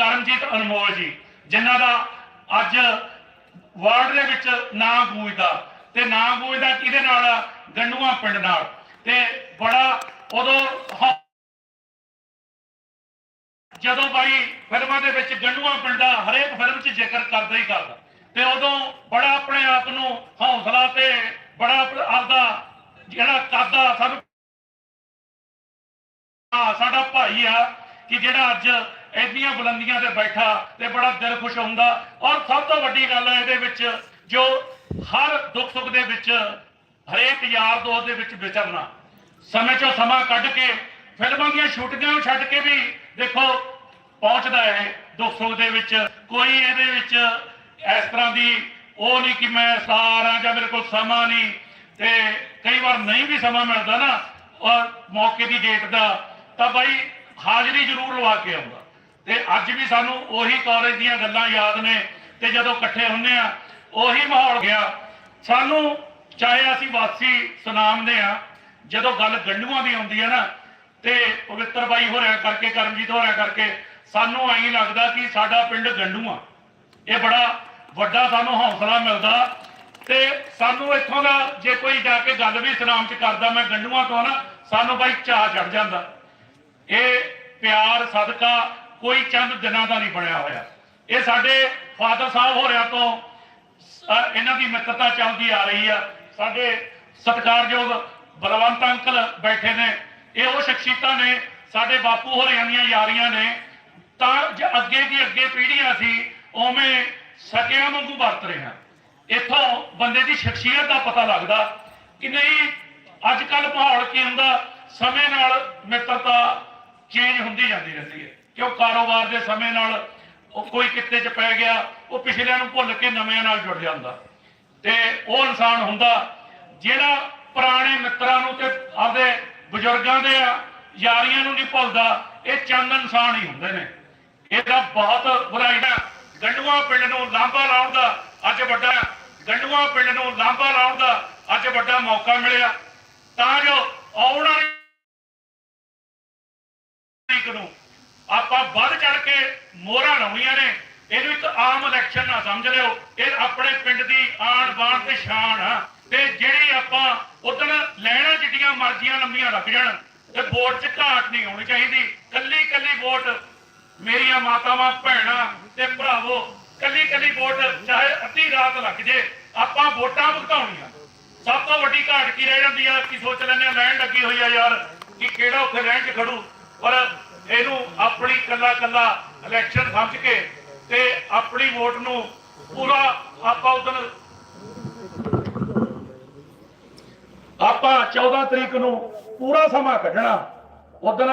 ਕਰਮਜੀਤ ਅਨਮੋਲ ਜੀ, ਜਿਨ੍ਹਾਂ ਦਾ ਅੱਜ ਵਰਲਡ ਦੇ ਵਿੱਚ ਨਾਂ ਗੂੰਜਦਾ ਤੇ ਨਾਂ ਗੂੰਜਦਾ ਕਿਹਦੇ ਨਾਲ ਆ? ਪਿੰਡ ਨਾਲ ਤੇ ਬੜਾ ਉਦੋਂ ਜਦੋਂ ਬਾਈ ਫਿਲਮਾਂ ਦੇ ਵਿੱਚ ਗੰਡੂਆਂ ਪਿੰਡ ਦਾ ਹਰੇਕ ਫਿਲਮ 'ਚ ਜ਼ਿਕਰ ਕਰਦਾ ਹੀ ਕਰਦਾ ਤੇ ਉਦੋਂ ਬੜਾ ਆਪਣੇ ਆਪ ਨੂੰ ਹੌਸਲਾ ਤੇ ਬੜਾ ਆਪਦਾ ਜਿਹੜਾ ਕਰਦਾ ਸਾਨੂੰ ਸਾਡਾ ਭਾਈ ਆ ਕਿ ਜਿਹੜਾ ਅੱਜ ਇੰਨੀਆਂ ਬੁਲੰਦੀਆਂ ਤੇ ਬੈਠਾ ਤੇ ਬੜਾ ਦਿਲ ਖੁਸ਼ ਹੁੰਦਾ। ਔਰ ਸਭ ਤੋਂ ਵੱਡੀ ਗੱਲ ਹੈ ਇਹਦੇ ਵਿੱਚ ਜੋ ਹਰ ਦੁੱਖ ਸੁੱਖ ਦੇ ਵਿੱਚ, ਹਰੇਕ ਯਾਰ ਦੋਸਤ ਦੇ ਵਿੱਚ ਵਿਚਰਨਾ। ਸਮੇਂ ਚੋਂ ਸਮਾਂ ਕੱਢ ਕੇ ਫਿਲਮਾਂ ਦੀਆਂ ਸ਼ੂਟਿੰਗਾਂ ਨੂੰ ਛੱਡ ਕੇ ਵੀ ਦੇਖੋ, ਪਹੁੰਚਦਾ ਹੈ ਦੁੱਖ ਸੁੱਖ ਦੇ ਵਿੱਚ। ਕੋਈ ਇਹਦੇ ਵਿੱਚ ਇਸ ਤਰ੍ਹਾਂ ਦੀ ਉਹ ਨਹੀਂ ਕਿ ਮੈਂ ਸਾਰਾ ਜਾਂ ਮੇਰੇ ਕੋਲ ਸਮਾਂ ਨਹੀਂ। ਤੇ ਕਈ ਵਾਰ ਨਹੀਂ ਵੀ ਸਮਾਂ ਮਿਲਦਾ ਨਾ, ਔਰ ਮੌਕੇ ਦੀ ਡੇਟ ਦਾ, ਤਾਂ ਬਾਈ ਹਾਜ਼ਰੀ ਜ਼ਰੂਰ ਲਵਾ ਕੇ ਆਉਂਦਾ। ਤੇ ਅੱਜ ਵੀ ਸਾਨੂੰ ਉਹੀ ਕਾਲਜ ਦੀਆਂ ਗੱਲਾਂ ਯਾਦ ਨੇ ਤੇ ਜਦੋਂ ਇਕੱਠੇ ਹੁੰਨੇ ਆ, ਉਹੀ ਮਾਹੌਲ ਗਿਆ। ਸਾਨੂੰ ਚਾਹੇ ਅਸੀਂ ਵਾਸੀ ਸੁਨਾਮ ਆ, ਜਦੋਂ ਗੱਲ ਗੰਡੂਆਂ ਦੀ ਆਉਂਦੀ ਹੈ ਨਾ, ਤੇ ਪਵਿੱਤਰ ਬਾਈ ਹੋਰਿਆ ਕਰਕੇ, ਕਰਮਜੀਤ ਹੋਰਿਆ ਕਰਕੇ, ਸਾਨੂੰ ਐਂ ਲੱਗਦਾ ਕਿ ਸਾਡਾ ਪਿੰਡ ਗੰਡੂਆਂ ਇਹ ਬੜਾ ਵੱਡਾ ਸਾਨੂੰ ਹੌਸਲਾ ਮਿਲਦਾ ਤੇ ਸਾਨੂੰ ਇੱਥੋਂ ਦਾ ਜੇ ਕੋਈ ਜਾ ਕੇ ਗੱਲ ਵੀ ਸੁਨਾਮ ਚ ਕਰਦਾ, ਮੈਂ ਗੰਡੂਆਂ ਤੋਂ ਨਾ, ਸਾਨੂੰ ਬਾਈ ਚਾਹ ਚੜ ਜਾਂਦਾ। ਇਹ ਪਿਆਰ, ਸਦਕਾ ਕੋਈ ਚੰਦ ਦਿਨਾਂ ਦਾ ਨਹੀਂ ਬਣਿਆ ਹੋਇਆ। ਇਹ ਸਾਡੇ ਫਾਦਰ ਸਾਹਿਬ ਹੋਰਿਆਂ ਤੋਂ ਇਹਨਾਂ ਦੀ ਮਿੱਤਰਤਾ ਚੱਲਦੀ ਆ ਰਹੀ ਆ। ਸਾਡੇ ਸਤਿਕਾਰਯੋਗ ਬਲਵੰਤ ਅੰਕਲ ਬੈਠੇ ਨੇ। ਇਹ ਉਹ ਸ਼ਖਸੀਅਤਾਂ ਨੇ, ਸਾਡੇ ਬਾਪੂ ਹੋਰਿਆਂ ਦੀਆਂ ਯਾਰੀਆਂ ਨੇ। ਤਾਂ ਅੱਗੇ ਦੀ ਅੱਗੇ ਪੀੜ੍ਹੀਆਂ ਸੀ, ਉਵੇਂ ਸਕਿਆਂ ਵਾਂਗੂ ਵਰਤ ਰਿਹਾ ਇੱਥੋਂ ਬੰਦੇ ਦੀ ਸ਼ਖਸੀਅਤ ਦਾ ਪਤਾ ਲੱਗਦਾ ਕਿ ਨਹੀਂ, ਅੱਜ ਕੱਲ ਮਾਹੌਲ ਕੀ ਹੁੰਦਾ, ਸਮੇਂ ਨਾਲ ਮਿੱਤਰਤਾ ਚੇਂਜ ਹੁੰਦੀ ਜਾਂਦੀ ਰਹਿੰਦੀ ਹੈ। ਕਿਉਂ ਕਾਰੋਬਾਰ ਦੇ ਸਮੇਂ ਨਾਲ ਉਹ ਕੋਈ ਕਿੱਤੇ 'ਚ ਪੈ ਗਿਆ, ਉਹ ਪਿਛਲਿਆਂ ਨੂੰ ਭੁੱਲ ਕੇ ਨਵਿਆਂ ਨਾਲ ਜੁੜ ਜਾਂਦਾ। ਤੇ ਉਹ ਇਨਸਾਨ ਹੁੰਦਾ ਜਿਹੜਾ ਪੁਰਾਣੇ ਮਿੱਤਰਾਂ ਨੂੰ ਤੇ ਆਪਦੇ ਬਜ਼ੁਰਗਾਂ ਦੇ ਯਾਰੀਆਂ ਨੂੰ ਨਹੀਂ ਭੁੱਲਦਾ, ਇਹ ਚੰਦ ਇਨਸਾਨ ਹੀ ਹੁੰਦੇ ਨੇ। ਇਹਦਾ ਬਹੁਤ ਬੁਰਾ ਜਿਹੜਾ ਗੰਡੂਆਂ ਪਿੰਡ ਨੂੰ ਲਾਂਭਾ ਲਾਉਣ ਦਾ ਅੱਜ ਵੱਡਾ, ਗੰਡੂਆਂ ਪਿੰਡ ਨੂੰ ਲਾਂਭਾ ਲਾਉਣ ਦਾ ਅੱਜ ਵੱਡਾ ਮੌਕਾ ਮਿਲਿਆ। ਤਾਂ ਜੋ ਆਉਣ ਵਾਲੀ ਤਰੀਕ ਨੂੰ ਆਪਾਂ ਵੱਧ ਚੜ ਕੇ ਮੋਹਰਾਂ ਲਾਉਣੀਆਂ ਨੇ। ਇਹਨੂੰ ਇੱਕ ਆਮ ਇਲੈਕਸ਼ਨ ਨਾ ਸਮਝ ਲਿਓ। ਇਹ ਆਪਣੇ ਪਿੰਡ ਦੀ ਆਣ ਬਾਣ ਤੇ ਸ਼ਾਨ ਆ। ਤੇ ਜਿਹੜੀ ਆਪਾਂ ਉਦਣ ਲੈਣਾ ਜਿੱਡੀਆਂ ਮਰਜ਼ੀਆਂ ਲੰਮੀਆਂ ਰੱਖ ਜਾਣ, ਤੇ ਵੋਟ 'ਚ ਘਾਟ ਨਹੀਂ ਹੋਣੀ ਚਾਹੀਦੀ। ਕੱਲੀ ਕੱਲੀ ਵੋਟ ਮੇਰੀਆਂ ਮਾਤਾਵਾਂ, ਭੈਣਾਂ ਤੇ ਭਰਾਵੋ ਕੱਲੀ ਕੱਲੀ ਵੋਟ ਚਾਹੇ ਅੱਧੀ ਰਾਤ ਲੱਗ ਜੇ, ਆਪਾਂ ਵੋਟਾਂ ਭੁਗਤਾਉਣੀਆਂ। ਸਭ ਤੋਂ ਵੱਡੀ ਘਾਟ ਕੀ ਰਹਿ ਜਾਂਦੀ ਆ? ਕਿ ਸੋਚ ਲੈਂਦੇ ਆ? ਲੈਣ ਲੱਗੀ ਹੋਈ ਆ ਯਾਰ, ਕਿ ਕਿਹੜਾ ਉੱਥੇ ਲੈਣ 'ਚ ਖੜੂ? ਪਰ ਇਹਨੂੰ ਆਪਣੀ ਕੱਲਾ ਕੱਲਾ ਇਲੈਕਸ਼ਨ ਸਮਝ ਕੇ ਤੇ ਆਪਣੀ ਵੋਟ ਨੂੰ ਪੂਰਾ ਆਪਾਂ ਉਦੋਂ ਆਪਾਂ 14 ਤਰੀਕ ਨੂੰ ਪੂਰਾ ਸਮਾਂ ਕੱਢਣਾ ਉਦੋਂ